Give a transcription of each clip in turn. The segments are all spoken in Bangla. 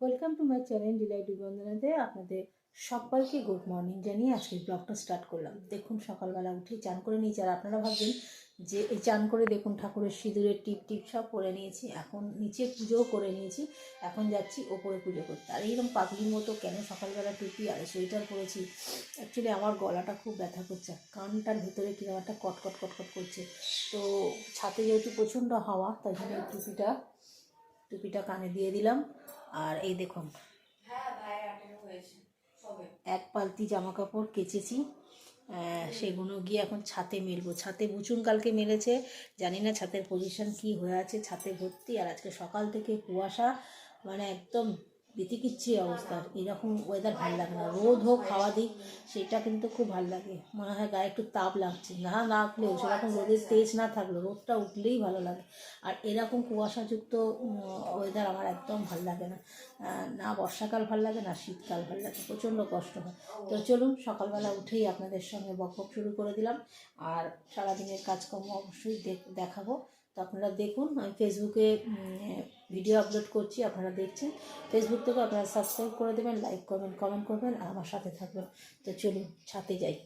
Welcome to my channel delight বন্দনাতে আপনাদের সবাইকে গুড মর্নিং জানিয়ে আজকে ব্লগটা স্টার্ট করলাম। দেখুন, সকালবেলা উঠে চান করে নিয়েছি। আর আপনারা ভাবছেন যে এই চান করে দেখুন, ঠাকুরের সিঁদুরের টিপ টিপ সব করে নিয়েছি। এখন নিচে পুজোও করে নিয়েছি। এখন যাচ্ছি ওপরে পুজো করতে। আর এইরকম পাগলির মতো কেন সকালবেলা টুপি আর সোয়েটার পরেছি? অ্যাকচুয়ালি আমার গলাটা খুব ব্যথা করছে। কানটার ভেতরে কীরকম একটা কটকট কটকট করছে। তো ছাতে যেহেতু প্রচণ্ড হাওয়া, তাই জন্য টুপিটা টুপিটা কানে দিয়ে দিলাম। আর এই দেখুন। এক পালতি জামা কাপড় কেচেছি সেগুলো গিয়ে এখন ছাতে মেলবো। ছাতে বুচুন কালকে মেলেছে। জানি না ছাতের পজিশন কি হয়ে আছে ছাতে ভর্তি। আর আজকে সকাল থেকে কুয়াশা মানে একদম বিতিকিচ্ছি অবস্থা। এরকম ওয়েদার ভালো লাগে না। রোদ হোক, হাওয়া দিক, সেটা কিন্তু খুব ভালো লাগে। মনে হয় গায়ে একটু তাপ লাগছে। না লাগলেও সেরকম রোদের তেজ না থাকলেও রোদটা উঠলেই ভালো লাগে। আর এরকম কুয়াশাযুক্ত ওয়েদার আমার একদম ভালো লাগে না। না বর্ষাকাল ভালো লাগে, না শীতকাল ভালো লাগে। প্রচণ্ড কষ্ট হয়। তো চলুন, সকালবেলা উঠেই আপনাদের সঙ্গে বক বক শুরু করে দিলাম। আর সারাদিনের কাজকর্ম অবশ্যই দেখ- দেখাবো। তো আপনারা দেখুন, আমি ফেসবুকে ভিডিও আপলোড করছি, আপনারা দেখছেন। ফেসবুক থেকে আপনারা সাবস্ক্রাইব করে দেবেন লাইক করবেন কমেন্ট করবেন আর আমার সাথে থাকবেন। তো চলুন, সাথে যাই।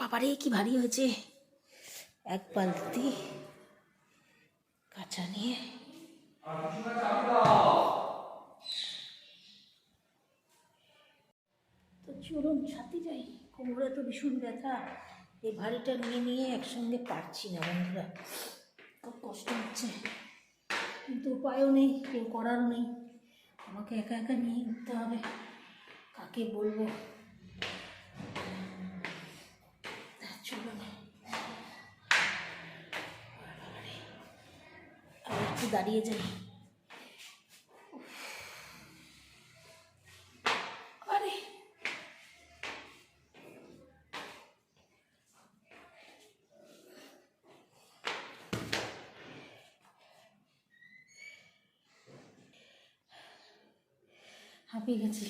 বাবারে, কি ভারী হয়েছে। এক বালতি কাঁচা নিয়ে। তো চলুন, সাথে যাই। কোমরে তো ভীষণ ব্যথা। এই ভারীটা নিয়ে নিয়ে একসঙ্গে পারছি না, বন্ধুরা। খুব কষ্ট হচ্ছে। কিন্তু উপায়ও নেই, কেউ করারও নেই। আমাকে একা একা নিয়ে উঠতে হবে। কাকে বলব? চলুন আর একটু দাঁড়িয়ে যাই আরে হাঁপিয়ে গেছি।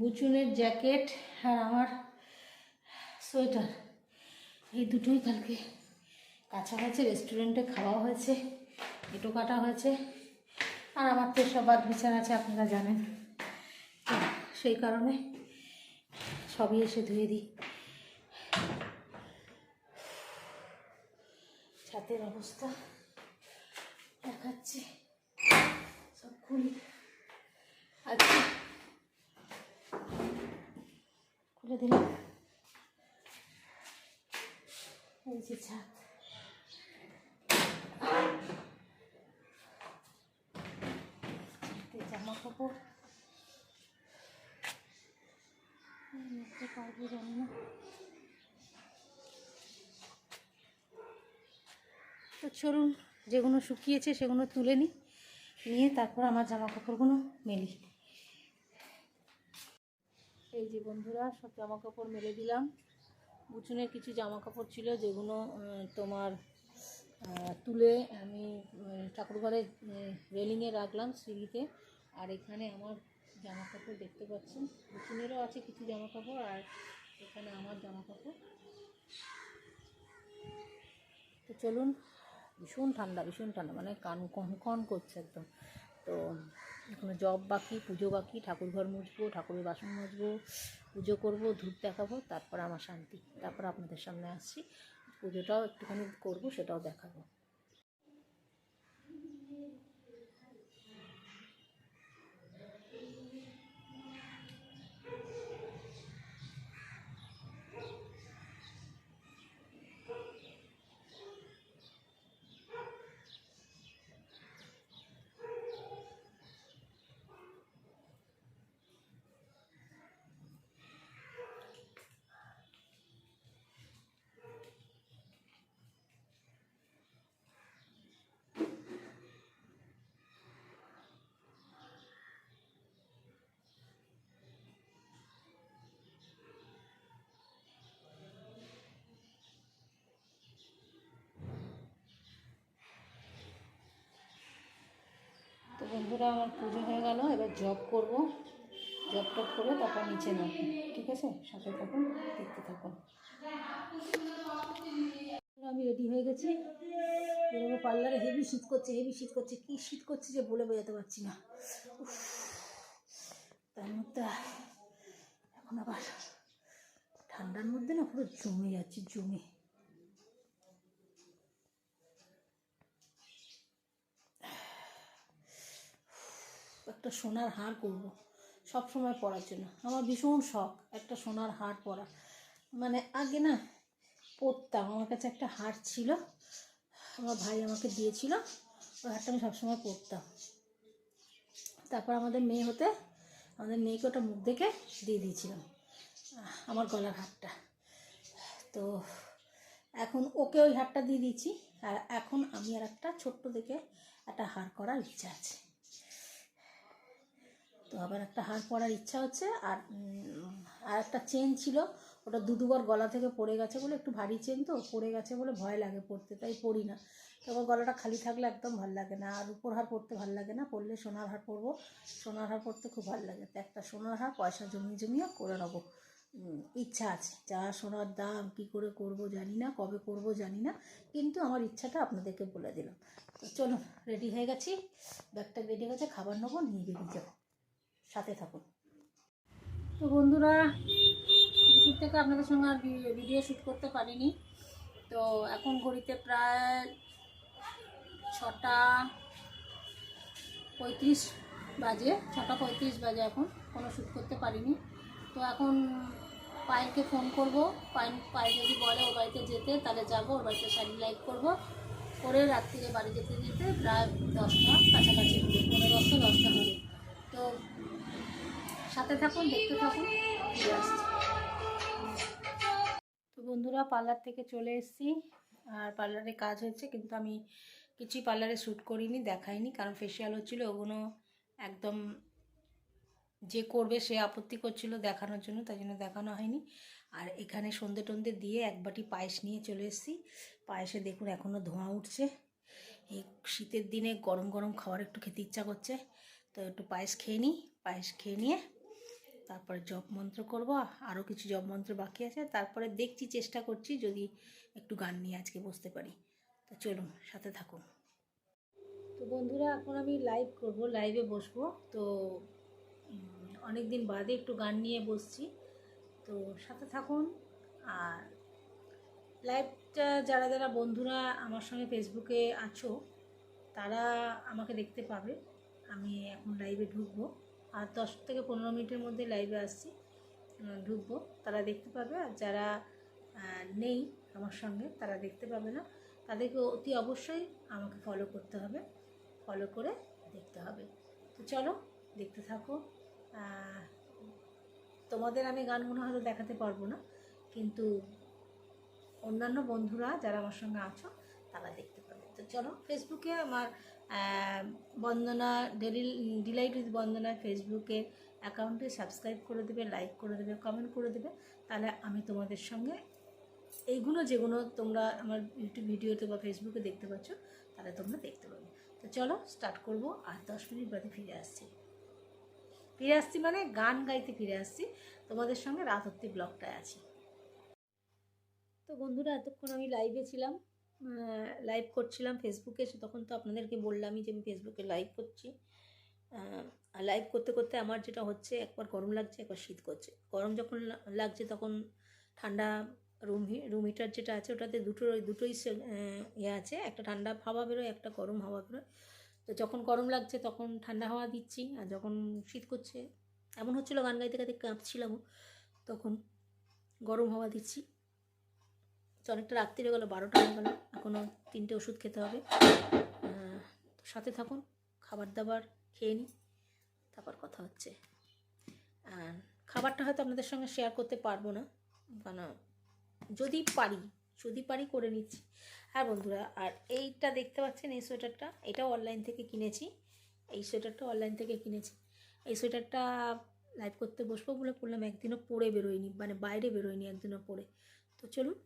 বুচুনের জ্যাকেট আর আমার সোয়েটার, এই দুটোই কালকে কাছাকাছি রেস্টুরেন্টে খাওয়া হয়েছে, এটো কাটা হয়েছে, আর আমার তো সব বাদ বিচার আছে, আপনারা জানেন। সেই কারণে সবই এসে ধুয়ে দিই। ছাতের অবস্থা। দেখাচ্ছি। সব খুলি। আজকে খুলে দিলাম। এই যে ছাদ। জামা কাপড় নিতে জানি না। তো চলুন। যেগুলো শুকিয়েছে সেগুলো তুলে নিই। নিয়ে তারপর আমার জামা কাপড়গুলো মেলি। এই যে বন্ধুরা, সব জামা কাপড় মেলে দিলাম। বুচুনের কিছু জামা কাপড় ছিল যেগুলো তোমার তুলে আমি ঠাকুরঘরে রেলিংয়ে রাখলাম সিঁড়িতে। আর এখানে আমার জামা কাপড় দেখতে পাচ্ছেন। বুচুনেরও আছে কিছু জামা কাপড় আর এখানে আমার জামা কাপড় তো চলুন ভীষণ ঠান্ডা ভীষণ ঠান্ডা মানে কান কন কন করছে একদম। তো এখনও জব বাকি, পুজো বাকি, ঠাকুর ঘর মুছবো, ঠাকুরের বাসন মুছবো, পুজো করব, ধূপ দেখাবো, তারপর আমার শান্তি। তারপর আপনাদের সামনে আসছি। পুজোটাও একটুখানি করব, সেটাও দেখাবো। বন্ধুরা, আমার পুজো হয়ে গেল, এবার জব করব। জব টপ করে তারপর নিচে নামবো, ঠিক আছে? সাথে থাকুন, দেখতে থাকুন। আমি রেডি হয়ে গেছি। বেরোবো পার্লারে হেভি শীত করছে হেভি শীত করছে। কী শীত করছে যে বলে বোঝাতে পারছি না। তার মধ্যে এখন আবার ঠান্ডার মধ্যে না পুরো জমে যাচ্ছে, জমে। একটা সোনার হার করব। সব সময় পরার জন্য। আমার ভীষণ শখ একটা সোনার হার পরা। মানে আগে না পরতাম। আমার কাছে একটা হার ছিল। আমার ভাই আমাকে দিয়েছিল। ওই হারটা আমি সবসময় পরতাম। তারপর আমাদের মেয়ে হতে আমাদের মেয়েকে ওটা মুখ দেখে দিয়ে দিয়েছিলাম আমার গলার হারটা। তো এখন ওকে ওই হারটা দিয়ে দিচ্ছি আর এখন আমি আর একটা ছোট্ট দেখে একটা হার করার ইচ্ছা আছে। তো আবার একটা হার পরার ইচ্ছা হচ্ছে, আর আর একটা চেন ছিল, ওটা দু দুবার গলা থেকে পড়ে গেছে বলে, একটু ভারী চেন তো, পড়ে গেছে বলে ভয় লাগে পড়তে, তাই পড়ি না। তবে গলাটা খালি থাকলে একদম ভালো লাগে না, আর উপর হার পরতে ভালো লাগে না পরলে সোনার হার পরবো। সোনার হার পরতে খুব ভালো লাগে, তো একটা সোনার হার পয়সা জমিয়ে জমিয়ে করে নেব। ইচ্ছা আছে, যা সোনার দাম, কি করে করব জানি না, কবে করব জানি না, কিন্তু আমার ইচ্ছাটা আপনাদেরকে বলে দিলাম। তো চলুন, রেডি হয়ে গেছি, ব্যাগটা রেডি হয়ে গেছে, খাবার নেব, নিয়ে বেরিয়ে যাব। সাথে থাকুন। তো বন্ধুরা, দুপুর থেকে আপনাদের সঙ্গে আর ভিডিও শ্যুট করতে পারিনি। তো এখন ঘড়িতে প্রায় ছটা পঁয়ত্রিশ বাজে, ছটা পঁয়ত্রিশ বাজে এখন, কোনো শ্যুট করতে পারিনি। তো এখন পায়েলকে ফোন করব। পায়েল পায়েল যদি বলে ওর বাড়িতে যেতে, তাহলে যাব। ওর বাড়িতে শাড়ি লাইভ করব। করে রাত্রিরে বাড়ি যেতে যেতে প্রায় দশটা কাছাকাছি পনেরো দশটা দশটা হবে। তো সাথে থাকুন, দেখতে থাকুন। তো বন্ধুরা, পার্লার থেকে চলে এসেছি। আর পার্লারে কাজ হয়েছে, কিন্তু আমি কিছুই পার্লারে শ্যুট করিনি, দেখাইনি, কারণ ফেসিয়াল হচ্ছিল, ওগুলো একদম যে করবে সে আপত্তি করছিল দেখানোর জন্য, তাই জন্য দেখানো হয়নি। আর এখানে সন্ধে টন্ধে দিয়ে এক বাটি পায়েস নিয়ে চলে এসেছি। পায়েসে দেখুন এখনও ধোঁয়া উঠছে। এই শীতের দিনে গরম গরম খাবার একটু খেতে ইচ্ছা করছে। তো একটু পায়েস খেয়ে নিই, পায়েস খেয়ে নিয়ে তারপরে জপ মন্ত্র করব, আরও কিছু জপ মন্ত্র বাকি আছে, তারপরে দেখছি চেষ্টা করছি যদি একটু গান নিয়ে আজকে বসতে পারি। তো চলুন, সাথে থাকুন। তো বন্ধুরা, এখন আমি লাইভ করব লাইভে বসবো। তো অনেক দিন বাদে একটু গান নিয়ে বসছি। তো সাথে থাকুন, আর লাইভটা যারা যারা বন্ধুরা আমার সঙ্গে ফেসবুকে আছো, তারা আমাকে দেখতে পাবে। আমি এখন লাইভে ঢুকবো। আর দশ থেকে পনেরো মিনিটের মধ্যে লাইভে আসছি ঢুকবো। তারা দেখতে পাবে আর যারা নেই আমার সঙ্গে, তারা দেখতে পাবে না। তাদেরকে অতি অবশ্যই আমাকে ফলো করতে হবে ফলো করে দেখতে হবে। তো চলো, দেখতে থাকো। তোমাদের আমি গানগুলো হয়তো দেখাতে পারব না, কিন্তু অন্যান্য বন্ধুরা যারা আমার সঙ্গে আছো, তারা দেখতে পাবে। তো চলো ফেসবুকে আমার Bandana daily delight with Bandana ফেসবুকে অ্যাকাউন্টে সাবস্ক্রাইব করে দেবে লাইক করে দেবে কমেন্ট করে দেবে। তাহলে আমি তোমাদের সঙ্গে এইগুলো যেগুলো তোমরা আমার ইউটিউব ভিডিওতে বা ফেসবুকে দেখতে পাচ্ছ, তাহলে তোমরা দেখতে পাবে। তো চলো স্টার্ট করব, আর দশ মিনিট বাদে ফিরে আসছি। ফিরে আসছি মানে গান গাইতে ফিরে আসছি। তোমাদের সঙ্গে রাত অব্দি ব্লগটায় আছি। তো বন্ধুরা, এতক্ষণ আমি লাইভে ছিলাম। লাইভ করছিলাম ফেসবুকে সে তখন তো আপনাদেরকে বললামই যে আমি ফেসবুকে লাইভ করছি। আর লাইভ করতে করতে আমার যেটা হচ্ছে, একবার গরম লাগছে, একবার শীত করছে। গরম যখন লাগছে তখন ঠান্ডা রুম রুম হিটার যেটা আছে, ওটাতে দুটো, দুটোই ইয়ে আছে। একটা ঠান্ডা হাওয়া বেরোয়, একটা গরম হাওয়া বেরোয়। তো যখন গরম লাগছে তখন ঠান্ডা হাওয়া দিচ্ছি, আর যখন শীত করছে, এমন হচ্ছিল গান গাইতে গাইতে কাঁপছিলামও, তখন গরম হাওয়া দিচ্ছি। তো অনেকটা রাত্রি হয়ে গেলো, বারোটা হয়ে গেলো। এখনও তিনটে ওষুধ খেতে হবে। তো সাথে থাকুন, খাবার দাবার খেয়ে নিই তারপর কথা হচ্ছে। আর খাবারটা হয়তো আপনাদের সঙ্গে শেয়ার করতে পারব না, কেন যদি পারি যদি পারি করে নিচ্ছি। হ্যাঁ বন্ধুরা, আর এইটা দেখতে পাচ্ছেন, এই সোয়েটারটা, এটাও অনলাইন থেকে কিনেছি। এই সোয়েটারটা অনলাইন থেকে কিনেছি। এই সোয়েটারটা লাইভ করতে বসবো বলে বললাম, একদিনও পরে বেরোয়নি মানে বাইরে বেরোয়নি একদিনও পরে। তো চলুন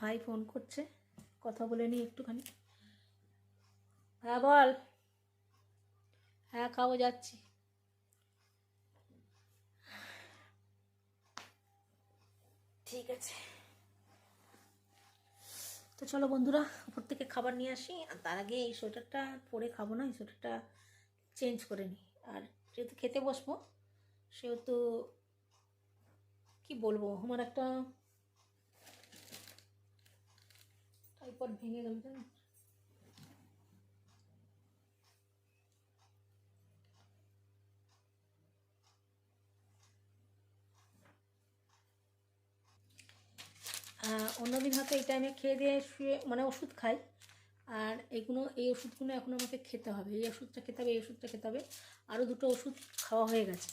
ভাই ফোন করছে। কথা বলে নিই একটুখানি। হ্যাঁ বল। হ্যাঁ খাব, যাচ্ছি। ঠিক আছে। তো চলো বন্ধুরা, উপর থেকে খাবার নিয়ে আসি। আর তার আগে এই সোয়েটারটা পরে খাব না, এই সোয়েটারটা চেঞ্জ করে নিই। আর যেহেতু খেতে বসবো, সেহেতু কি বলব, আমার একটা টাইপড ভেঙে গেল জানো? অন্যদিন হয়তো এই টাইমে খেয়ে দিয়ে শুয়ে মানে ওষুধ খাই। আর এগুলো, এই ওষুধগুলো এখন আমাকে খেতে হবে। এই ওষুধটা খেতে হবে, এই ওষুধটা খেতে হবে। আরও দুটো ওষুধ খাওয়া হয়ে গেছে।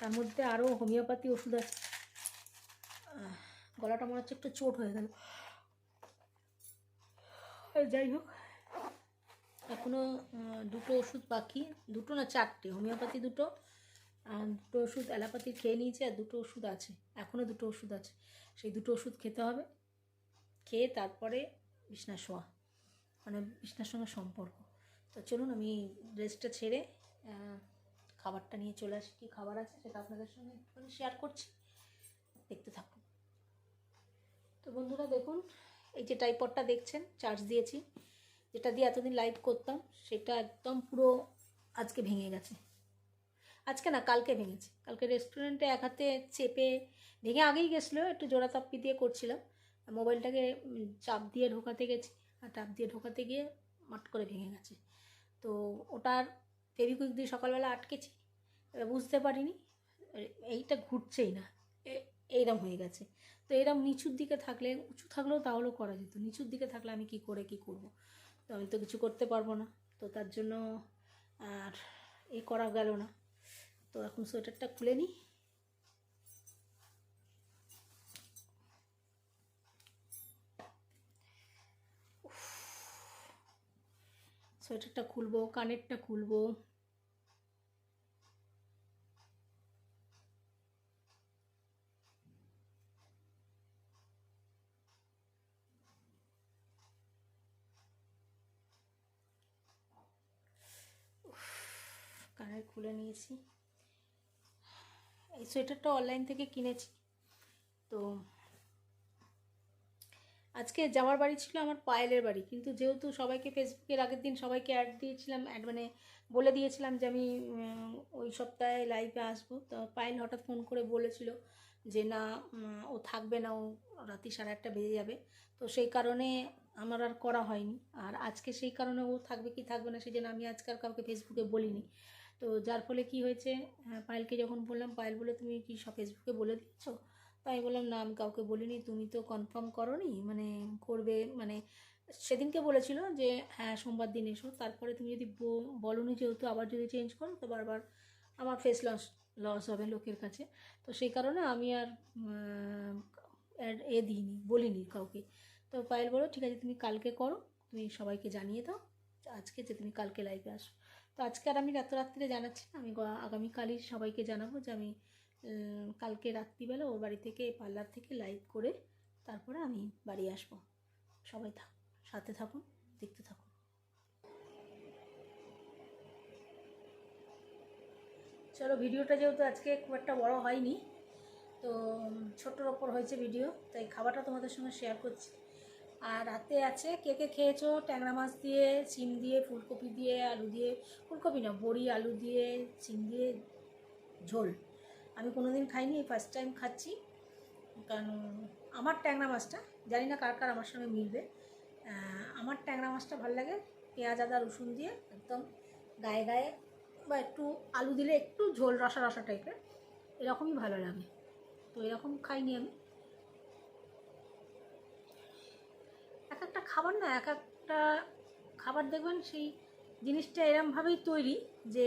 তার মধ্যে আরও হোমিওপ্যাথি ওষুধ আছে। গলাটা মনে হচ্ছে একটু চোট হয়ে গেল। যাই হোক। এখনও দুটো ওষুধ বাকি। দুটো না চারটে, হোমিওপ্যাথি দুটো দুটো ওষুধ অ্যালোপ্যাথি খেয়ে নিয়েছি, আর দুটো ওষুধ আছে। এখনও দুটো ওষুধ আছে। সেই দুটো ওষুধ খেতে হবে। খেয়ে তারপরে বিছনা শোয়া। মানে বিছনার সঙ্গে সম্পর্ক। তো চলুন, আমি ড্রেসটা ছেড়ে খাবারটা নিয়ে চলে আসি। কী খাবার আছে সেটা আপনাদের সঙ্গে একটুখানি শেয়ার করছি। দেখতে থাকুন। তো বন্ধুরা, দেখুন এই যে টাইপডটা দেখছেন চার্জ দিয়েছি, যেটা দিয়ে এতদিন লাইভ করতাম, সেটা একদম পুরো আজকে ভেঙে গেছে। আজকে না, কালকে ভেঙেছে। কালকে রেস্টুরেন্টে এক হাতে চেপে ভেঙে আগেই গেছিল, একটু জোড়া তাপ্পি দিয়ে করছিলাম। মোবাইলটাকে চাপ দিয়ে ঢোকাতে গেছি, আর টাপ দিয়ে ঢোকাতে গিয়ে মাট করে ভেঙে গেছে। তো ওটার ফেভিকুইক দিয়ে সকালবেলা আটকেছি, এবার বুঝতে পারিনি, এইটা ঘুরছেই না, এ- এইরম হয়ে গেছে। তো এরম নিচুর দিকে থাকলে, উঁচু থাকলেও তাহলেও করা যেত। নিচুর দিকে থাকলে আমি কি করে, কি করব? তো আমি তো কিছু করতে পারব না। তো তার জন্য আর এ করা গেল না। তো এখন সোয়েটারটা খুলে নিই। সোয়েটারটা খুলবো, কানেরটা খুলবো। কানের খুলে নিয়েছি। এই সোয়েটারটা অনলাইন থেকে কিনেছি। তো আজকে যাওয়ার বাড়ি ছিল আমার পায়েলের বাড়ি। কিন্তু যেহেতু সবাইকে ফেসবুকের আগের দিন সবাইকে অ্যাড দিয়েছিলাম অ্যাড মানে বলে দিয়েছিলাম যে আমি ওই সপ্তাহে লাইভে আসব। তো পায়েল হঠাৎ ফোন করে বলেছিল যে, না ও থাকবে না, ও রাতি সাড়ে আটটা বেজে যাবে। তো সেই কারণে আমার আর করা হয়নি। আর আজকে সেই কারণে ও থাকবে কি থাকবে না, সেই জন্য আমি আজকে আর কাউকে ফেসবুকে বলিনি। তো যার ফলে কি হয়েছে? আহ, পায়েলকে যখন বললাম পায়েল বলে তুমি কি সব ফেসবুকে বলে দিচ্ছ তো আমি বললাম না আমি কাউকে বলিনি তুমি তো কনফার্ম করনি মানে করবে মানে সেদিনকে বলেছিল যে হ্যাঁ সোমবার দিন এসো তারপরে তুমি যদি বলনি যেহেতু আবার যদি চেঞ্জ করো তো বারবার আমার ফেস লস লস হবে লোকের কাছে। তো সেই কারণে আমি আর- এ দিইনি বলিনি কাউকে। তো পায়েল বলো ঠিক আছে তুমি কালকে করো তুমি সবাইকে জানিয়ে দাও আজকে যে তুমি কালকে লাইভে আসো তো আজকে আর আমি রাত রাত্রে জানাচ্ছি না, আমি আগামীকালই সবাইকে জানাব যে আমি কালকে রাত্রিবেলা ওর বাড়ি থেকে, পার্লার থেকে লাইভ করে তারপরে আমি বাড়ি আসব। সবাই থাক, সাথে থাকুন, দেখতে থাকুন। চলো, ভিডিওটা যেহেতু আজকে খুব একটা বড় হয়নি, তো ছোটোর ওপর হয়েছে ভিডিও, তাই খাবারটা তোমাদের সঙ্গে শেয়ার করছি। আর রাতে আছে, কে কে খেয়েছো? ট্যাংরা মাছ দিয়ে সিম দিয়ে, ফুলকপি দিয়ে, আলু দিয়ে? ফুলকপি না, বড়ি, আলু দিয়ে সিম দিয়ে, ঝোল। আমি কোনো দিন খাইনি, এই ফার্স্ট টাইম খাচ্ছি। কারণ আমার ট্যাংরা মাছটা, জানি না কার কার আমার সঙ্গে মিলবে আমার ট্যাংরা মাছটা ভালো লাগে পেঁয়াজ, আদা, রসুন দিয়ে একদম গায়ে গায়ে বা একটু আলু দিলে একটু ঝোল, রসা রসা টাইপের এরকমই ভালো লাগে। তো এরকম খাইনি আমি এক একটা খাবার না, এক একটা খাবার দেখবেন সেই জিনিসটা এরমভাবেই তৈরি যে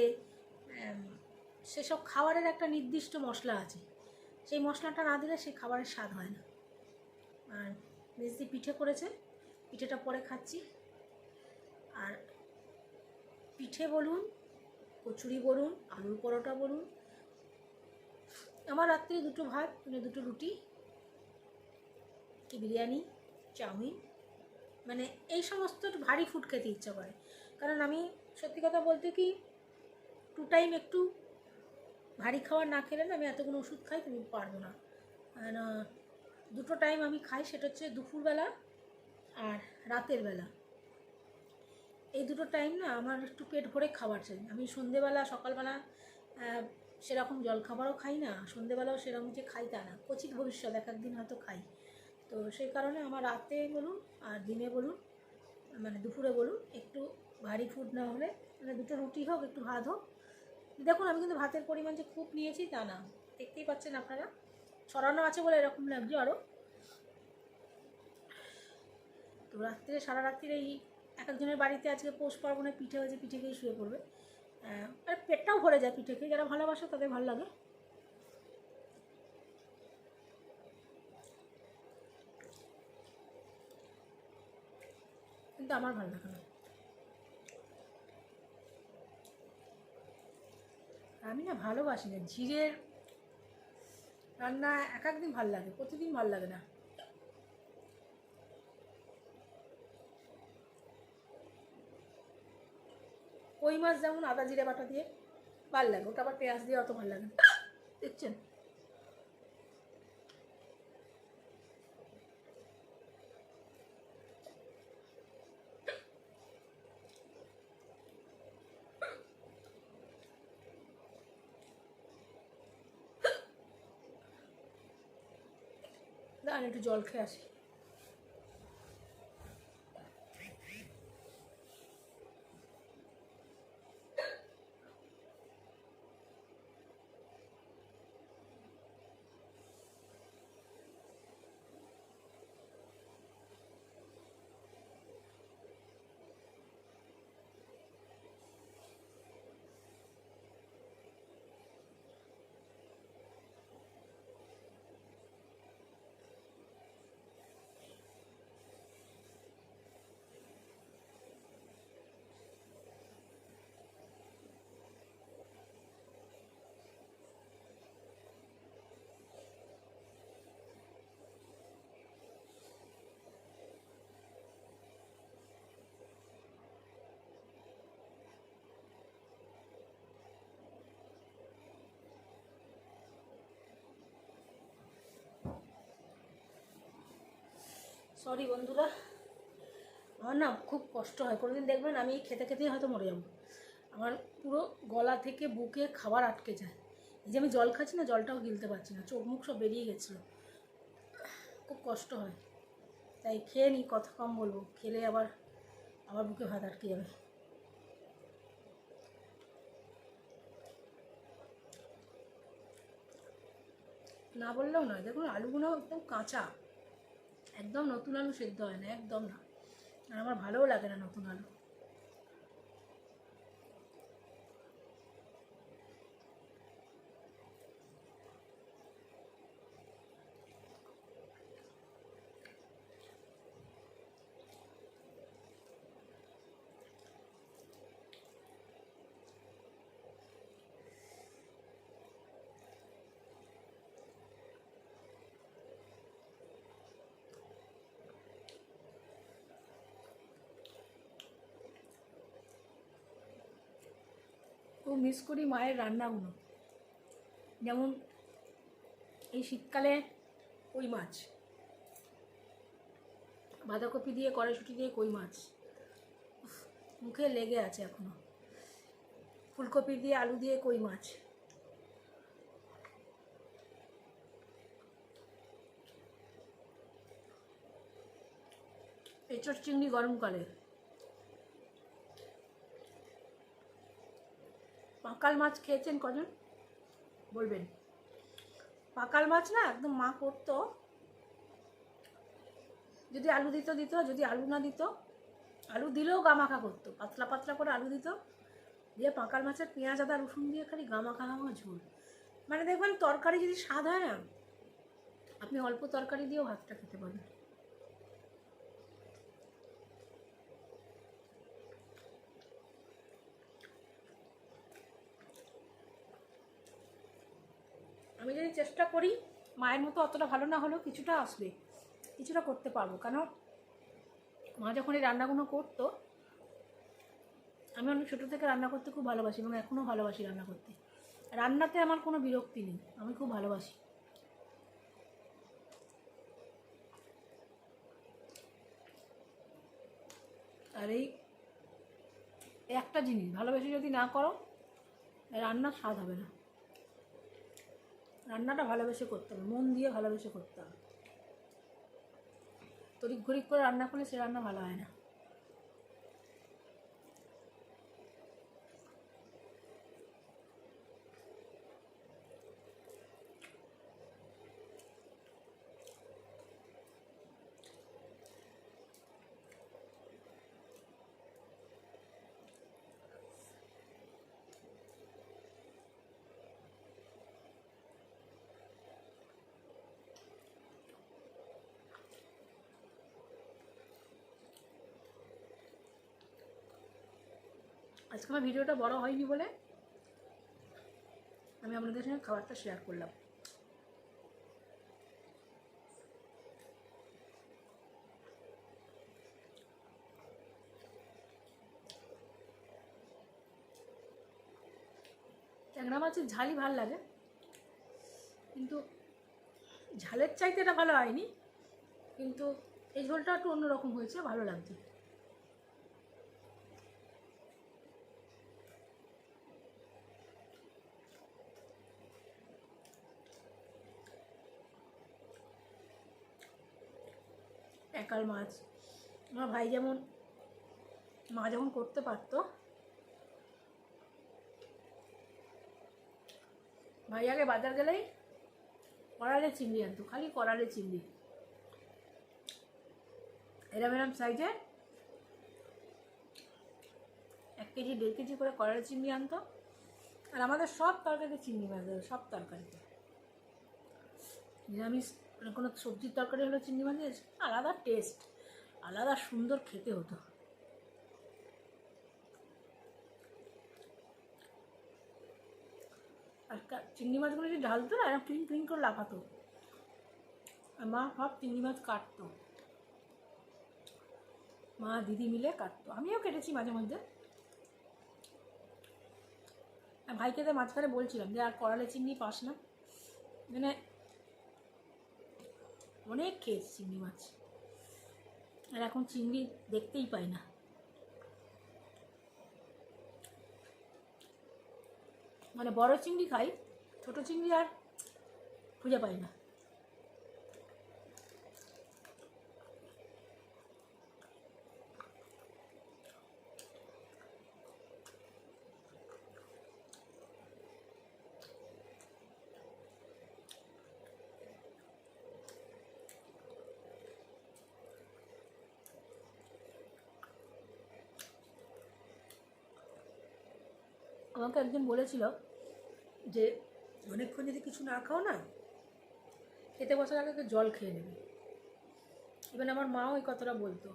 সেসব খাবারের একটা নির্দিষ্ট মশলা আছে। সেই মশলাটা না দিলে সেই খাবারের স্বাদ হয় না। আর মেজদি পিঠে করেছে, পিঠেটা পরে খাচ্ছি। আর পিঠে বলুন, কচুরি বলুন, আলুর পরোটা বলুন, আমার রাত্রে দুটো ভাত মানে দুটো রুটি কি বিরিয়ানি, চাউমিন মানে এই সমস্ত ভারী ফুড খেতে ইচ্ছা করে। কারণ আমি সত্যি কথা বলতে কি টু টাইম একটু ভারী খাবার না খেলে না আমি এতগুলো ওষুধ খাই তুমি পারব না। দুটো টাইম আমি খাই সেটা হচ্ছে দুপুরবেলা আর রাতের বেলা। এই দুটো টাইম না আমার একটু পেট ভরে খাবার চাই। আমি সন্ধেবেলা, সকালবেলা সেরকম জলখাবারও খাই না, সন্ধেবেলাও সেরকম যে খাই তা না। কচিত ভবিষ্যৎ এক একদিন হয়তো খাই। তো সেই কারণে আমার রাতে বলুন আর দিনে বলুন মানে দুপুরে বলুন, একটু ভারী ফুড না হলে মানে দুটো রুটি হোক, একটু ভাত হোক। দেখুন, আমি কিন্তু ভাতের পরিমাণ যে খুব নিয়েছি তা না। দেখতেই পাচ্ছেন আপনারা। ছড়ানো আছে বলে এরকম লাগছে আরও তো রাত্রে, সারা রাত্রির এই এক একজনের বাড়িতে আজকে পৌষ পার্বণে পিঠে হয়েছে, পিঠে খেয়ে শুয়ে পড়বে। আর পেটটাও ভরে যায় পিঠে খেয়ে। যারা ভালোবাসে তাদের ভালো লাগে। কিন্তু আমার ভালো লাগে না। আমি না ভালোবাসি না। জিরের রান্না এক একদিন ভালো লাগে, প্রতিদিন ভালো লাগে না। কই মাছ যেমন আদা, জিরে, বাটা দিয়ে ভালো লাগে, ওটা আবার পেঁয়াজ দিয়ে অত ভালো লাগে দেখছেন? দাঁড়ান একটু জল খেয়ে আসি। সরি বন্ধুরা। আমার না খুব কষ্ট হয়। কোনোদিন দেখবেন আমি খেতে খেতেই হয়তো মরে যাব। আমার পুরো গলা থেকে বুকে খাবার আটকে যায়। এই যে আমি জল খাচ্ছি না, জলটাও গিলতে পারছি না। চোখ মুখ সব বেরিয়ে গেছিল। খুব কষ্ট হয়। তাই খেয়ে নিই কথা কম বলব। খেলে আবার আবার বুকে ভাত আটকে যাবে। না বললেও নয়। দেখুন আলুগুলো একদম কাঁচা। একদম নতুন আলু সেদ্ধ হয় না, একদম না। আর আমার ভালোও লাগে না নতুন আলু। মিস করি মায়ের রান্নাগুলো। যেমন এই শীতকালে কই মাছ? বাঁধাকপি দিয়ে, কড়াইশুটি দিয়ে কই মাছ? মুখে লেগে আছে এখনও। ফুলকপি দিয়ে, আলু দিয়ে কই মাছ? এঁচড় চিংড়ি গরমকালে। পাঁকাল মাছ খেয়েছেন কজন? বলবেন। পাঁকাল মাছ না একদম মা করতো। যদি আলু দিত দিত। যদি আলু না দিত, আলু দিলেও গামাখা করতো। পাতলা পাতলা করে আলু দিত। দিয়ে পাঁকাল মাছের পেঁয়াজ, আদা, রসুন দিয়ে খালি গামাখা গামা ঝোল। মানে দেখবেন তরকারি যদি স্বাদ হয় না, আপনি অল্প তরকারি দিয়েও ভাতটা খেতে পারেন। আমি যদি চেষ্টা করি, মায়ের মতো অতটা ভালো না হলেও কিছুটা আসবে কিছুটা করতে পারব। কেন মা যখন এই রান্নাগুলো করতো, আমি অনেক ছোটো থেকে রান্না করতে খুব ভালোবাসি এবং এখনও ভালোবাসি রান্না করতে। রান্নাতে আমার কোনো বিরক্তি নেই, আমি খুব ভালোবাসি। আর এই একটা জিনিস, ভালোবেসে যদি না করো, রান্নার স্বাদ হবে না। রান্নাটা ভালোবেসে করতে হবে, মন দিয়ে ভালোবেসে করতে হবে। তরিক ঘড়িক করে রান্না করলে সে রান্না ভালো হয় না। আজকে আমার ভিডিওটা বড় হয়নি বলে আমি আপনাদের সঙ্গে খাবারটা শেয়ার করলাম। ট্যাংরা মাছের ঝালই ভালো লাগে, কিন্তু ঝালের চাইতে এটা ভালো হয়নি, কিন্তু এই ঝোলটা একটু অন্যরকম হয়েছে, ভালো লাগছে। একাল মাছ। আমার ভাই যেমন, মা যখন করতে পারতো, ভাই আগে বাজার গেলেই কড়ালে চিংড়ি আনতো, খালি কড়ালে চিংড়ি। এরম এরম সাইজে এক কেজি, দেড় কেজি করে কড়ালে চিংড়ি আনতো। আর আমাদের সব তরকারিতে চিংড়ি মাছ, সব তরকারিতে। নিরামিষ কোনো সবজির তরকারি হলো চিংড়ি মাছের আলাদা টেস্ট আলাদা সুন্দর খেতে হতো। আর চিংড়ি মাছগুলো যদি ঢালতো না, এরকম ক্লিন ক্লিন করে লাফাতো। আর মা সব চিংড়ি মাছ কাটতো। মা দিদি মিলে কাটতো। আমিও কেটেছি মাঝে মধ্যে। আর ভাইকে তো মাঝখানে বলছিলাম যে, আর করালে চিংড়ি পাস না। মানে অনেক খেয়েছি চিংড়ি মাছ। আর এখন চিংড়ি দেখতেই পাই না। মানে বড় চিংড়ি খাই, ছোট চিংড়ি আর খুঁজে পাই না। আমাকে একজন বলেছিল যে, অনেকক্ষণ যদি কিছু না খাও না, খেতে বসার আগে জল খেয়ে নেবে। এবার আমার মাও এই কথাটা বলতো।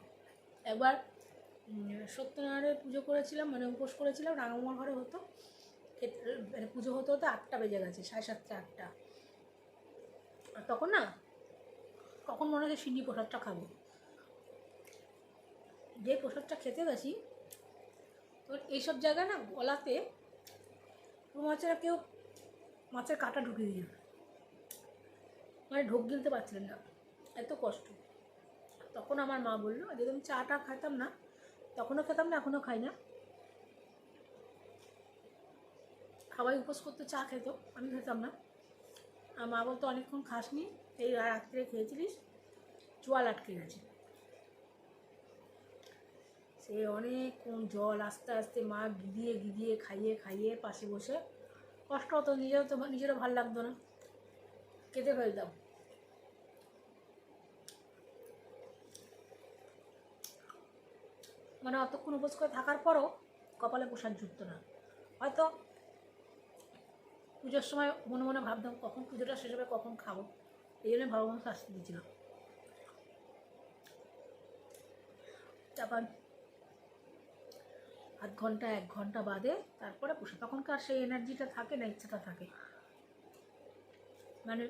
একবার সত্যনারায়ণের পুজো করেছিলাম মানে উপোস করেছিলাম রাঙামার ঘরে হতো। মানে পুজো হতে হতে আটটা বেজে গেছে, সাড়ে সাতটা, আটটা। আর তখন না, তখন মনে হচ্ছে সিন্নি প্রসাদটা খাব। যে প্রসাদটা খেতে গেছি, তো এইসব জায়গায় না, গলাতে পুরো মাছেরা কেউ মাছের কাঁটা ঢুকিয়ে দিয়ে মানে ঢোক গিলতে পারছিলেন না। এত কষ্ট। তখন আমার মা বলল যদি আমি চাটা খেতাম না। তখনও খেতাম না, এখনও খাই না। সবাই উপোস করতে, চা খেত, আমি খেতাম না। আর মা বলতো, অনেকক্ষণ খাসনি, এই রাত্রে খেয়েছিলিস, চোয়াল আটকে গেছে। সে অনেকক্ষণ জল আস্তে আস্তে মা গিদিয়ে গিদিয়ে খাইয়ে খাইয়ে পাশে বসে কষ্ট হতো নিজেও তো নিজেরও ভালো লাগতো না। খেতে ফেলতাম। মানে অতক্ষণ উপোস করে থাকার পরও কপালে প্রসাদ জুটতো না। হয়তো পুজোর সময় মনে মনে ভাবতাম, কখন পুজোটা শেষ হবে, কখন খাব? এই জন্য ভগবান শাস্তি দিয়েছিল তারপর আধ ঘণ্টা, এক ঘণ্টা বাদে তারপরে বসে। তখনকার সেই এনার্জিটা থাকে না, ইচ্ছাটা থাকে। মানে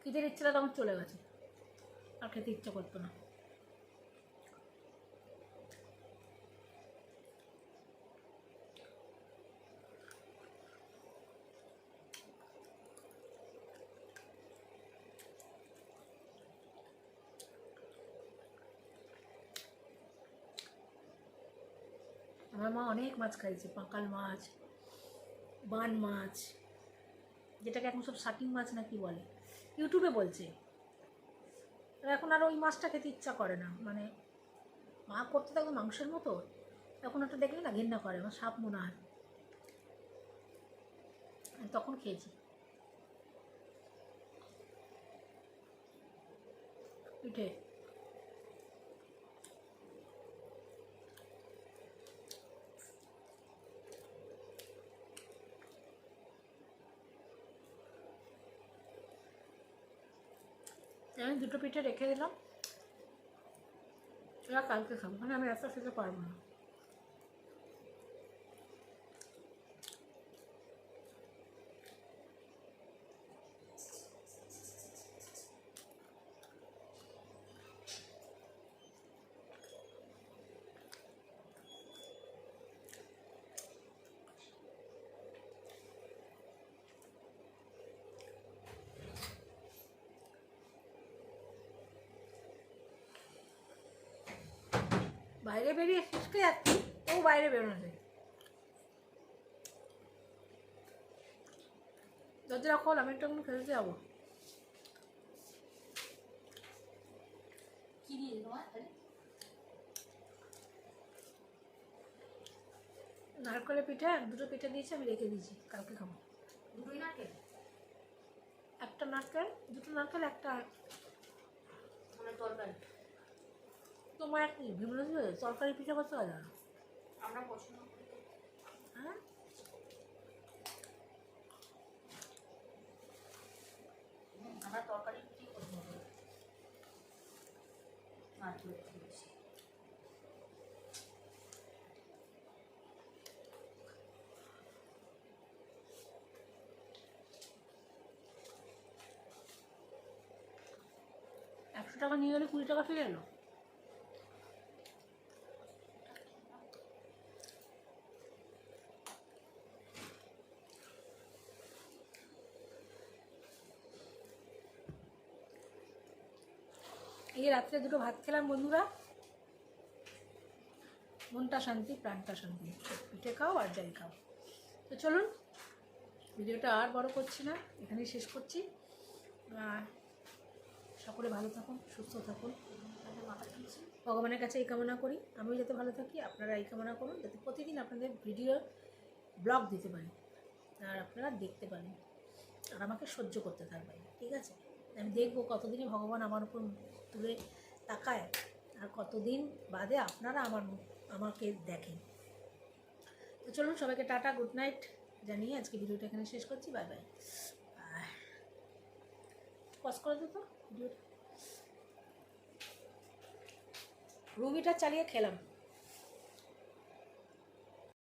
খিদের ইচ্ছাটা তখন চলে গেছে। আর খেতে ইচ্ছা করতো না আমার মা অনেক মাছ খাইছে পাঁকাল মাছ, বান মাছ, যেটাকে এখন সব শাকিং মাছ না কি বলে? ইউটিউবে বলছে। এখন আর ওই মাছটা খেতে ইচ্ছা করে না। মানে মা করতে থাকবে মাংসের মতো তখন ওটা দেখলে না ঘেন্না করে, আমার সাপ মনে হয়। তখন খেয়েছি। পিঠে। আমি দুটো পিঠে রেখে দিলাম। এরা কালকে খাব মানে আমি রাস্তা খেতে পারব না বাইরে বেরিয়ে শুষ্কে যাচ্ছি ও বাইরে বেরোনো দরজা খোল আমি একটু এখন খেলতে যাব। নারকেলের পিঠে এক দুটো পিঠা দিয়েছি আমি রেখে দিয়েছি কালকে খাব। দুটোই নারকেল? একটা নারকেল দুটো নারকেল একটা মানে তরকারি। তোমার কি ভিমলে তরকারি পিঠা করতে হবে না আমরা পছন্দ হ্যাঁ? আমরা তরকারি পছন্দ করি একশো টাকা নিয়ে গেলে কুড়ি টাকা ফিরে এলো। এই রাত্রে দুটো ভাত খেলাম বন্ধুরা। মনটা শান্তি, প্রাণটা শান্তি। পিঠে খাও আর যাই খাও। তো চলুন, ভিডিওটা আর বড় করছি না, এখানেই শেষ করছি। সকলে ভালো থাকুন, সুস্থ থাকুন। ভগবানের কাছে এই কামনা করি। আমিও যাতে ভালো থাকি, আপনারা এই কামনা করুন, যাতে প্রতিদিন আপনাদের ভিডিও, ব্লগ দিতে পারি আর আপনারা দেখতে পারেন। আর আমাকে সহ্য করতে থাকবেন, ঠিক আছে? আমি দেখব কতদিনই ভগবান আমার উপর তুলে তাকায়। আর কতদিন বাদে আপনারা আমার আমাকে দেখেন। তো চলুন সবাইকে টাটা, গুড নাইট জানিয়ে আজকে ভিডিওটা এখানে শেষ করছি। Bye bye. পজ করে দিত ভিডিওটা। রুবিটা চালিয়ে খেলাম।